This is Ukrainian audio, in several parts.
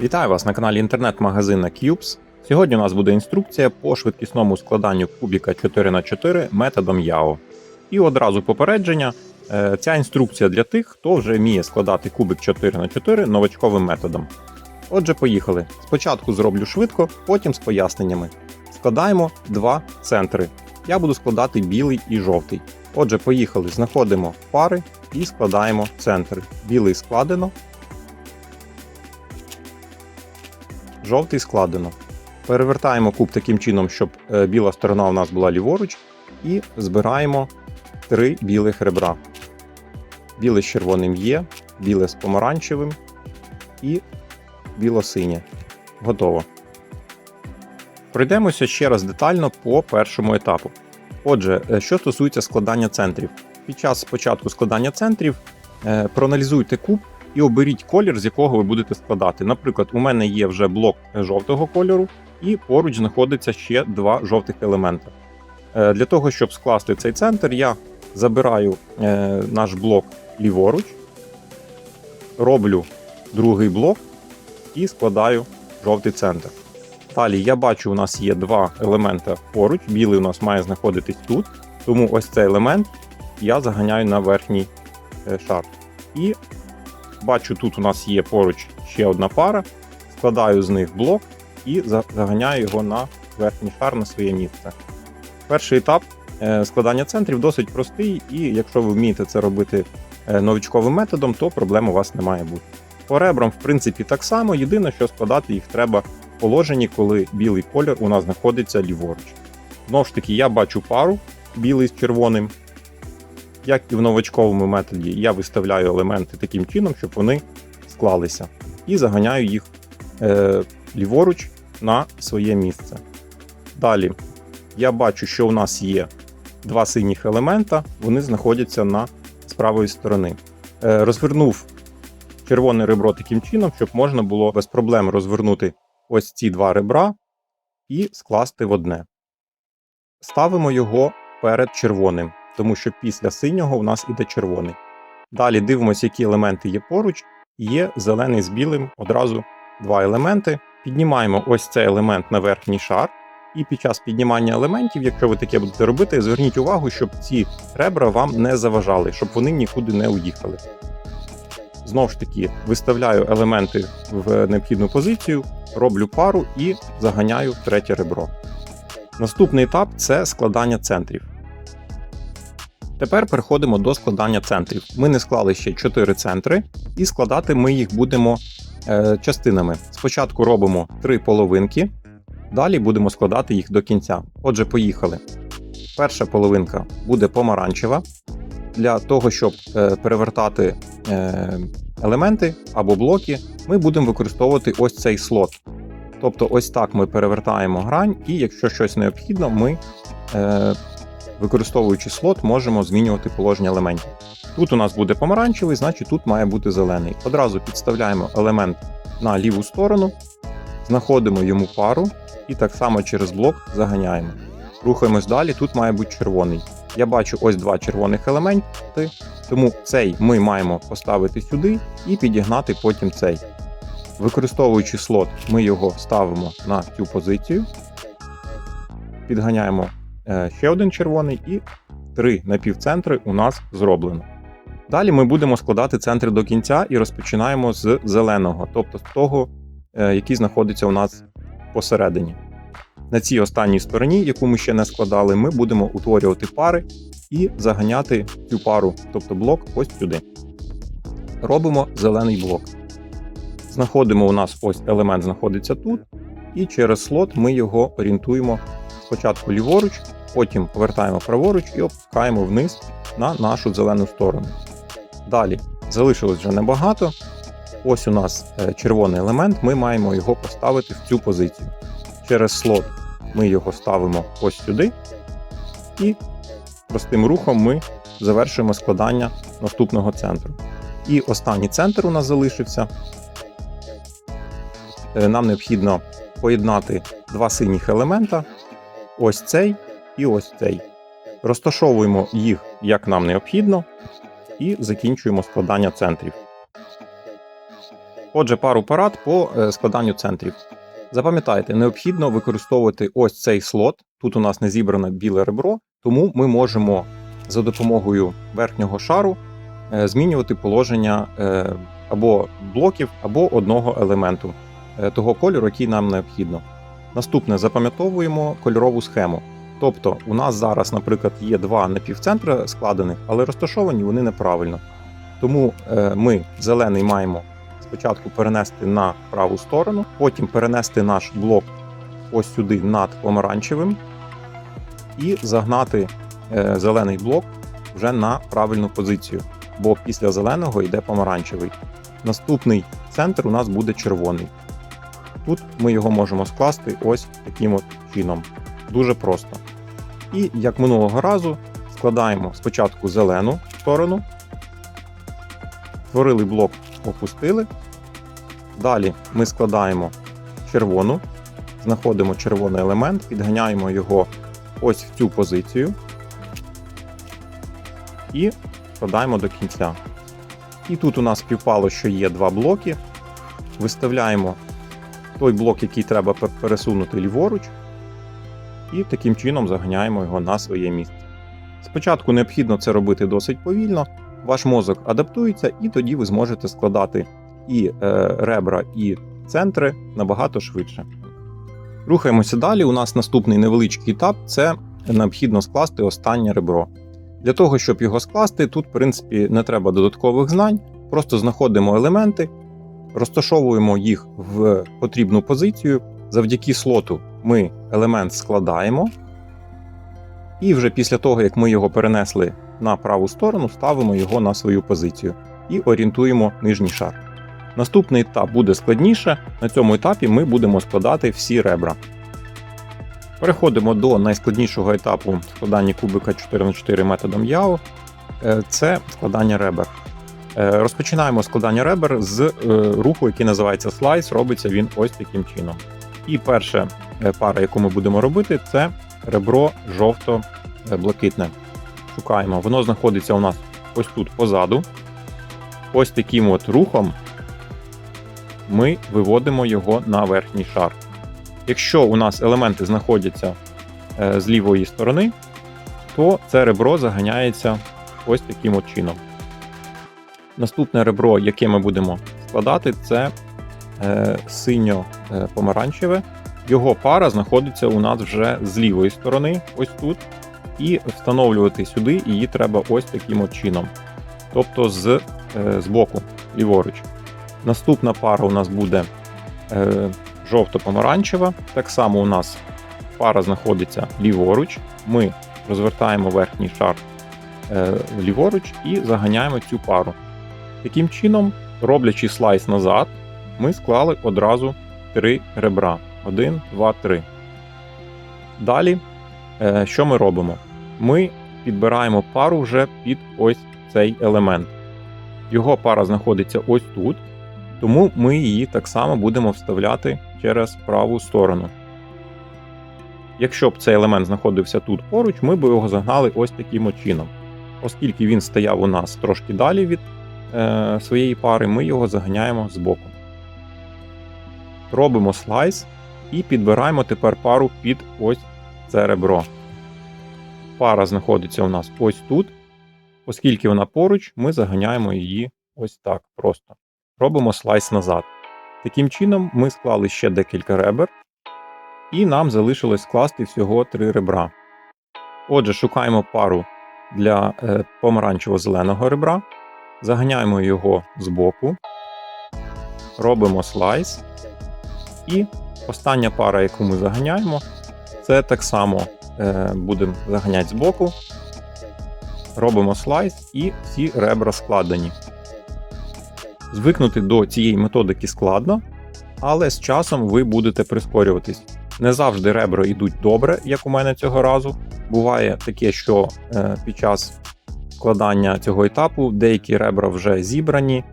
Вітаю вас на каналі інтернет-магазина Cubes. Сьогодні у нас буде інструкція по швидкісному складанню кубіка 4х4 методом YAO. І одразу попередження. е, Ця інструкція для тих, хто вже вміє складати кубик 4х4 новачковим методом. Отже, поїхали. Спочатку зроблю швидко, потім з поясненнями. Складаємо два центри. Я буду складати білий і жовтий. Отже, поїхали, знаходимо пари і складаємо центри. Білий складено, жовтий складено. Перевертаємо куб таким чином, щоб е, біла сторона у нас була ліворуч, і збираємо три білих ребра. Біле з червоним є, біле з помаранчевим і біло-синє. Готово. Пройдемося ще раз детально по першому етапу. Отже, е, що стосується складання центрів. Під час початку складання центрів е, проаналізуйте куб і оберіть колір, з якого ви будете складати. Наприклад, у мене є вже блок жовтого кольору, і поруч знаходиться ще два жовтих елемента. Е, Для того, щоб скласти цей центр, я забираю е, наш блок ліворуч, роблю другий блок і складаю жовтий центр. Далі я бачу, у нас є два елемента поруч. Білий у нас має знаходитись тут, тому ось цей елемент я заганяю на верхній е, шар. І бачу, тут у нас є поруч ще одна пара, складаю з них блок і заганяю його на верхній шар на своє місце. Перший етап е, складання центрів досить простий, і якщо ви вмієте це робити е, новичковим методом, то проблем у вас не має бути. По ребрам, в принципі, так само. Єдине, що складати їх треба в положенні, коли білий колір у нас знаходиться ліворуч. Знову ж таки, я бачу пару білий з червоним. Як і в новачковому методі, я виставляю елементи таким чином, щоб вони склалися, і заганяю їх е, ліворуч на своє місце. Далі я бачу, що у нас є два синіх елемента, вони знаходяться на з правої сторони. Е, розвернув червоне ребро таким чином, щоб можна було без проблем розвернути ось ці два ребра і скласти в одне. Ставимо його перед червоним, тому що після синього у нас іде червоний. Далі дивимося, які елементи є поруч. Є зелений з білим одразу два елементи. Піднімаємо ось цей елемент на верхній шар. І під час піднімання елементів, якщо ви таке будете робити, зверніть увагу, щоб ці ребра вам не заважали, щоб вони нікуди не уїхали. Знову ж таки, виставляю елементи в необхідну позицію, роблю пару і заганяю третє ребро. Наступний етап це складання центрів. Тепер переходимо до складання центрів. Ми не склали ще 4 центри, і складати ми їх будемо е, частинами. Спочатку робимо 3 половинки, далі будемо складати їх до кінця. Отже, поїхали. Перша половинка буде помаранчева. Для того, щоб е, перевертати е, елементи або блоки, ми будемо використовувати ось цей слот. Тобто, ось так ми перевертаємо грань, і якщо щось необхідно, ми, е, використовуючи слот, можемо змінювати положення елементів. Тут у нас буде помаранчевий, значить тут має бути зелений. Одразу підставляємо елемент на ліву сторону, знаходимо йому пару і так само через блок заганяємо. Рухаємось далі, тут має бути червоний. Я бачу ось два червоних елементи, тому цей ми маємо поставити сюди і підігнати потім цей. Використовуючи слот, ми його ставимо на цю позицію, підганяємо ще один червоний і три напівцентри у нас зроблено. Далі ми будемо складати центри до кінця і розпочинаємо з зеленого, тобто з того, е, який знаходиться у нас посередині. На цій останній стороні, яку ми ще не складали, ми будемо утворювати пари і заганяти цю пару, тобто блок, ось сюди. Робимо зелений блок. Знаходимо у нас ось елемент знаходиться тут, і через слот ми його орієнтуємо спочатку ліворуч, потім повертаємо праворуч і опускаємо вниз на нашу зелену сторону. Далі залишилось вже небагато. Ось у нас е, червоний елемент, ми маємо його поставити в цю позицію. Через слот ми його ставимо ось сюди, і простим рухом ми завершуємо складання наступного центру. І останній центр у нас залишився. Е, Нам необхідно поєднати два синіх елемента: ось цей і ось цей. Розташовуємо їх як нам необхідно, і закінчуємо складання центрів. Отже, пару парад по е, складанню центрів. Запам'ятайте, необхідно використовувати ось цей слот. Тут у нас не зібране біле ребро, тому ми можемо за допомогою верхнього шару е, змінювати положення е, або блоків, або одного елементу того кольору, який нам необхідно. Наступне запам'ятовуємо кольорову схему. Тобто, у нас зараз, наприклад, є два напівцентри складених, але розташовані вони неправильно. Тому е, ми зелений маємо спочатку перенести на праву сторону, потім перенести наш блок ось сюди над помаранчевим і загнати е, зелений блок вже на правильну позицію, бо після зеленого йде помаранчевий. Наступний центр у нас буде червоний. Тут ми його можемо скласти ось таким от чином. Дуже просто. І як минулого разу складаємо спочатку зелену сторону, створили блок, опустили. Далі ми складаємо червону, знаходимо червоний елемент, підганяємо його ось в цю позицію і складаємо до кінця. І тут у нас співпало, що є два блоки. Виставляємо той блок, який треба пересунути ліворуч, і таким чином заганяємо його на своє місце. Спочатку необхідно це робити досить повільно, ваш мозок адаптується, і тоді ви зможете складати і е, ребра, і центри набагато швидше. Рухаємося далі. У нас наступний невеличкий етап це необхідно скласти останнє ребро. Для того, щоб його скласти, тут, в принципі, не треба додаткових знань, просто знаходимо елементи, розташовуємо їх в потрібну позицію. Завдяки слоту ми елемент складаємо, і вже після того, як ми його перенесли на праву сторону, ставимо його на свою позицію і орієнтуємо нижній шар. Наступний етап буде складніше. На цьому етапі ми будемо складати всі ребра. Переходимо до найскладнішого етапу складання кубика 4х4 методом Яо. Е, Це складання ребер. Е, Розпочинаємо складання ребер з е, руху, який називається слайс. Робиться він ось таким чином. І перша е, пара, яку ми будемо робити, це ребро жовто-блакитне. Шукаємо. Воно знаходиться у нас ось тут позаду. Ось таким от рухом ми виводимо його на верхній шар. Якщо у нас елементи знаходяться е, з лівої сторони, то це ребро заганяється ось таким от чином. Наступне ребро, яке ми будемо складати, це е, синьо-помаранчеве. Його пара знаходиться у нас вже з лівої сторони, ось тут. І встановлювати сюди її треба ось таким от чином. Тобто з, е, з боку, ліворуч. Наступна пара у нас буде е, жовто-помаранчева. Так само у нас пара знаходиться ліворуч. Ми розвертаємо верхній шар е, ліворуч і заганяємо цю пару. Таким чином, роблячи слайс назад, ми склали одразу три ребра. Один, два, три. Далі, е, що ми робимо? Ми підбираємо пару вже під ось цей елемент. Його пара знаходиться ось тут, тому ми її так само будемо вставляти через праву сторону. Якщо б цей елемент знаходився тут поруч, ми б його загнали ось таким чином. Оскільки він стояв у нас трошки далі від е, своєї пари, ми його заганяємо збоку. Робимо слайс і підбираємо тепер пару під ось це ребро. Пара знаходиться у нас ось тут. Оскільки вона поруч, ми заганяємо її ось так просто. Робимо слайс назад. Таким чином, ми склали ще декілька ребер, і нам залишилось скласти всього три ребра. Отже, шукаємо пару для е, помаранчево-зеленого ребра, заганяємо його збоку, робимо слайс. І остання пара, яку ми заганяємо, це так само е, будемо заганяти збоку. Робимо слайс і всі ребра складені. Звикнути до цієї методики складно, але з часом ви будете прискорюватись. Не завжди ребра йдуть добре, як у мене цього разу. Буває таке, що е, під час складання цього етапу деякі ребра вже зібрані.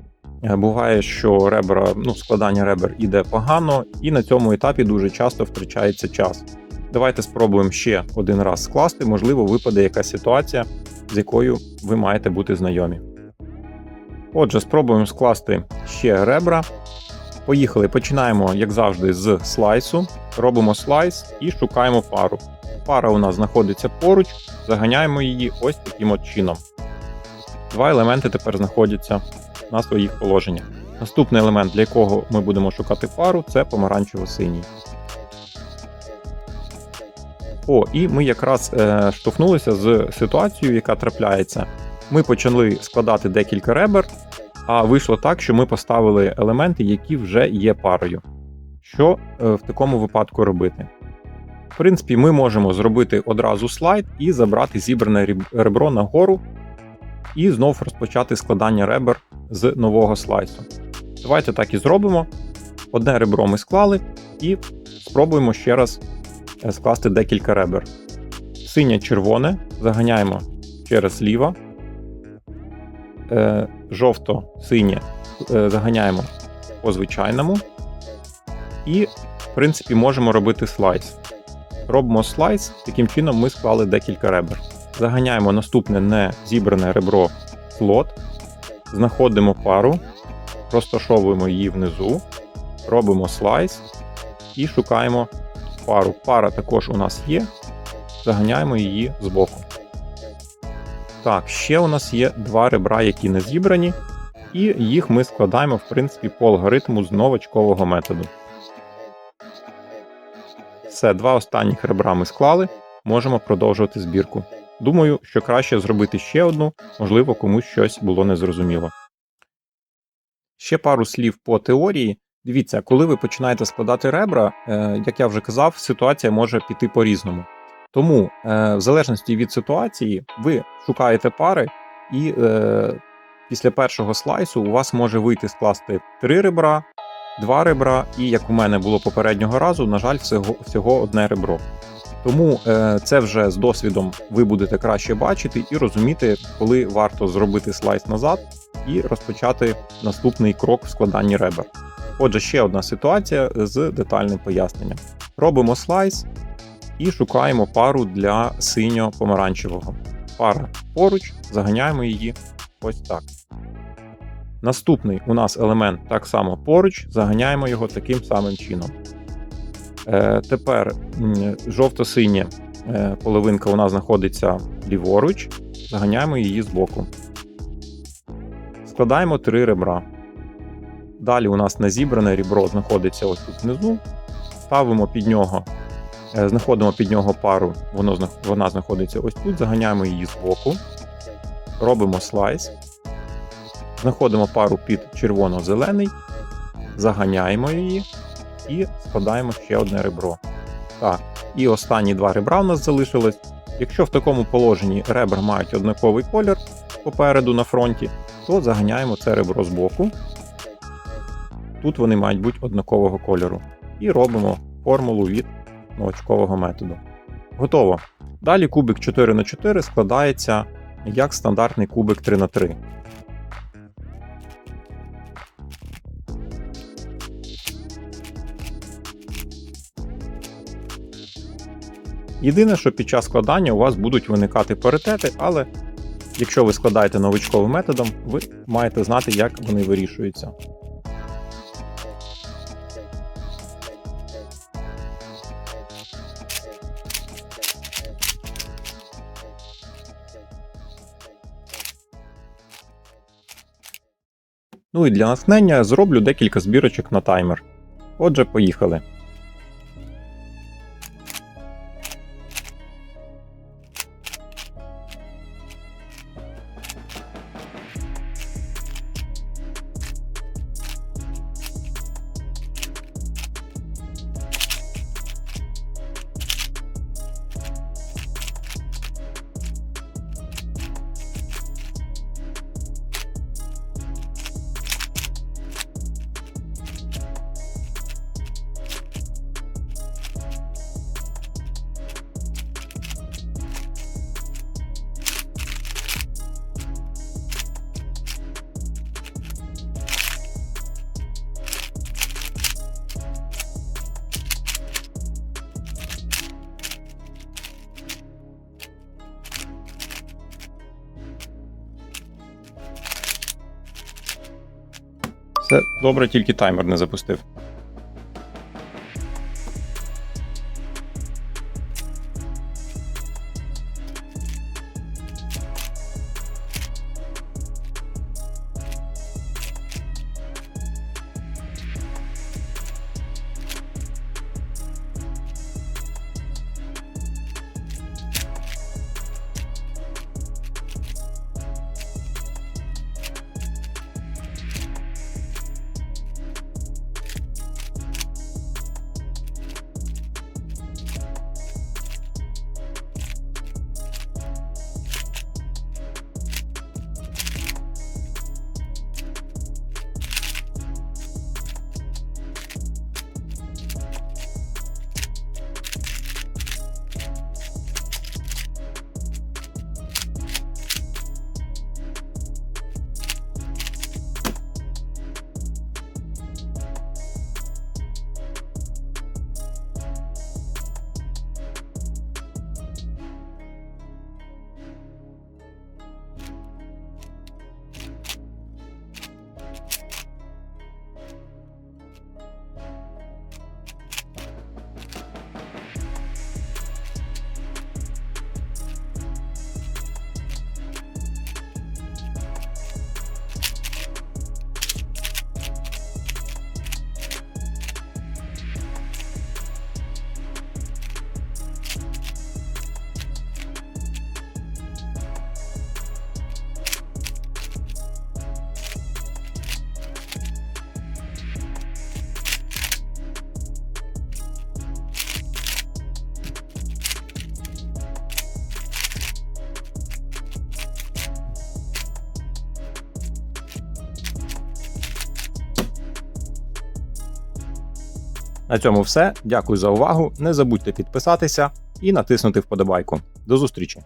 Буває, що ребра, ну, складання ребер іде погано, і на цьому етапі дуже часто втрачається час. Давайте спробуємо ще один раз скласти, можливо, випаде якась ситуація, з якою ви маєте бути знайомі. Отже, спробуємо скласти ще ребра. Поїхали. Починаємо, як завжди, з слайсу. Робимо слайс і шукаємо пару. Пара у нас знаходиться поруч, заганяємо її ось таким от чином. Два елементи тепер знаходяться на своїх положеннях. Наступний елемент, для якого ми будемо шукати пару, це помаранчево-синій. О, і ми якраз е, штовхнулися з ситуацією, яка трапляється. Ми почали складати декілька ребер, а вийшло так, що ми поставили елементи, які вже є парою. Що е, в такому випадку робити? В принципі, ми можемо зробити одразу слайд і забрати зібране ребро нагору, і знов розпочати складання ребер з нового слайсу. Давайте так і зробимо. Одне ребро ми склали і спробуємо ще раз е, скласти декілька ребер. Синє-червоне заганяємо через ліво. Е, Жовто-синє е, заганяємо по звичайному. І, в принципі, можемо робити слайс. Робимо слайс, таким чином ми склали декілька ребер. Заганяємо наступне не зібране ребро в слот, знаходимо пару, розташовуємо її внизу, робимо слайс і шукаємо пару. Пара також у нас є, заганяємо її збоку. Так, ще у нас є два ребра, які не зібрані, і їх ми складаємо, в принципі, по алгоритму з новачкового методу. Все, два останніх ребра ми склали, можемо продовжувати збірку. Думаю, що краще зробити ще одну, можливо, комусь щось було незрозуміло. Ще пару слів по теорії. Дивіться, коли ви починаєте складати ребра, е, як я вже казав, ситуація може піти по-різному. Тому, е, в залежності від ситуації, ви шукаєте пари, і е, після першого слайсу у вас може вийти скласти три ребра, два ребра, і як у мене було попереднього разу, на жаль, всього, всього одне ребро. Тому е, це вже з досвідом ви будете краще бачити і розуміти, коли варто зробити слайс назад і розпочати наступний крок в складанні ребер. Отже, ще одна ситуація з детальним поясненням. Робимо слайс і шукаємо пару для синьо-помаранчевого. Пара поруч, заганяємо її ось так. Наступний у нас елемент так само поруч, заганяємо його таким самим чином. Е, тепер жовто-синє е, половинка нас знаходиться ліворуч, заганяємо її збоку. Складаємо три ребра. Далі у нас незібране ребро знаходиться ось тут внизу. Ставимо під нього, е, знаходимо під нього пару, воно, вона знаходиться ось тут, заганяємо її збоку. Робимо слайс. Знаходимо пару під червоно-зелений, заганяємо її і складаємо ще одне ребро. Так, і останні два ребра у нас залишились. Якщо в такому положенні ребра мають однаковий колір попереду на фронті, то заганяємо це ребро з боку. Тут вони мають бути однакового кольору. І робимо формулу від новачкового методу. Готово. Далі кубик 4х4 складається як стандартний кубик 3х3. Єдине, що під час складання у вас будуть виникати паритети, але якщо ви складаєте новичковим методом, ви маєте знати, як вони вирішуються. Ну і для натхнення зроблю декілька збірочок на таймер. Отже, поїхали. Добре, тільки таймер не запустив. На цьому все. Дякую за увагу. Не забудьте підписатися і натиснути вподобайку. До зустрічі!